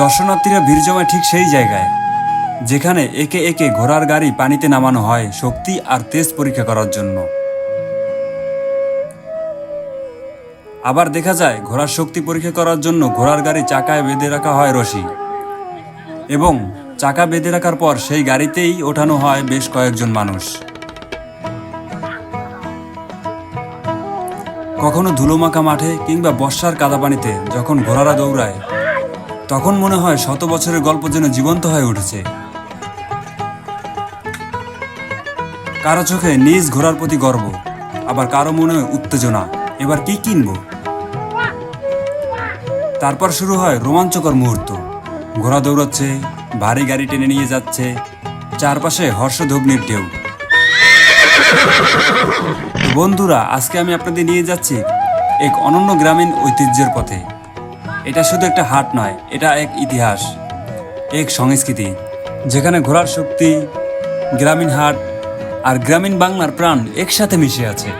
দর্শনার্থীরা ভিড় জমায় ঠিক সেই জায়গায়, যেখানে একে একে ঘোড়ার গাড়ি পানিতে নামানো হয় শক্তি আর তেজ পরীক্ষা করার জন্য। আবার দেখা যায়, ঘোড়ার শক্তি পরীক্ষা করার জন্য ঘোড়ার গাড়ি চাকায় বেঁধে রাখা হয় রশি। এবং চাকা বেঁধে রাখার পর সেই গাড়িতেই ওঠানো হয় বেশ কয়েকজন মানুষ। কখনো ধুলোমাখা মাঠে কিংবা বর্ষার কাদা পানিতে যখন ঘোড়ারা দৌড়ায় তখন মনে হয় শত বছরের গল্প যেন জীবন্ত হয়ে উঠেছে। কারও চোখে নিজ ঘোড়ার প্রতি গর্ব, আবার কারও মনে উত্তেজনা। এবার কি কিনবো? তারপর শুরু হয় রোমাঞ্চকর মুহূর্ত। ঘোড়া দৌড়াচ্ছে, ভারী গাড়ি টেনে নিয়ে যাচ্ছে, চারপাশে হর্ষধ্বনির ঢেউ। বন্ধুরা, আজকে আমি আপনাদের নিয়ে যাচ্ছি এক অনন্য গ্রামীণ ঐতিহ্যের পথে। এটা শুধু একটা হাট নয়, এটা এক ইতিহাস, এক সংস্কৃতি, যেখানে ঘোরার শক্তি, গ্রামীণ হাট আর গ্রামীণ বাংলার প্রাণ একসাথে মিশে আছে।